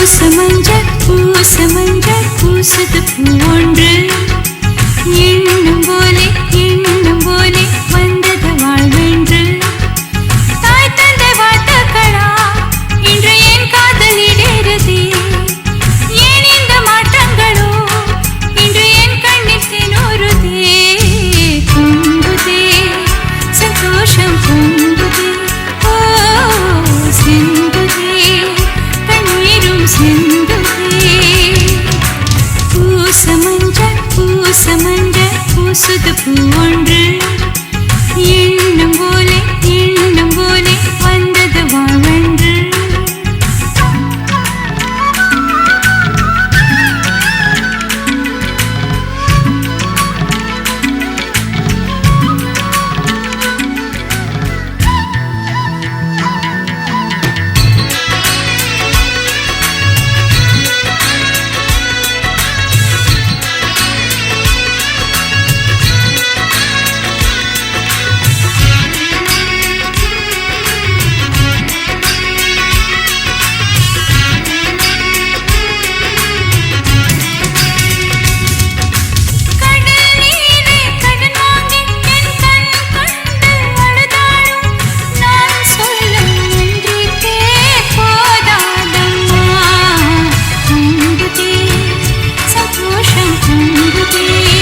பூச மஞ்சள் பூச மஞ்சள் பூசது பூ ஒன்று. எண்ணும் போலே பூசுது பூன்று 叫做生分不定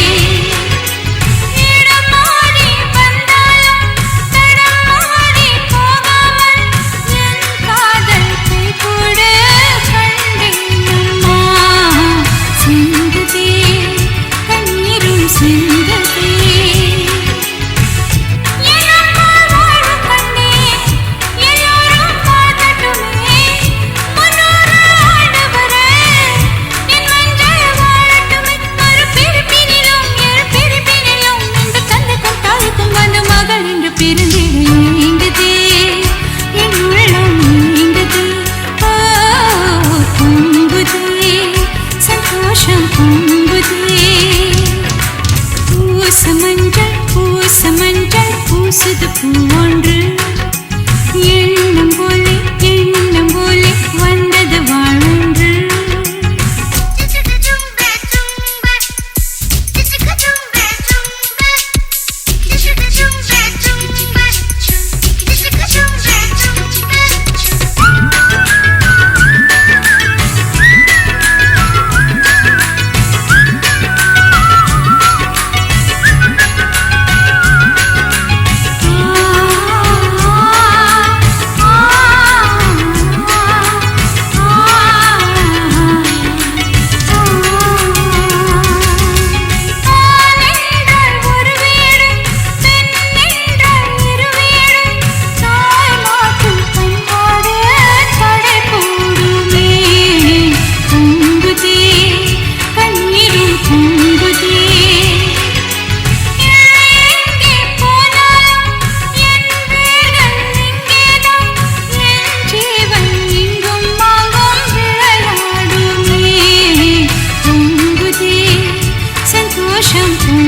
yaşantım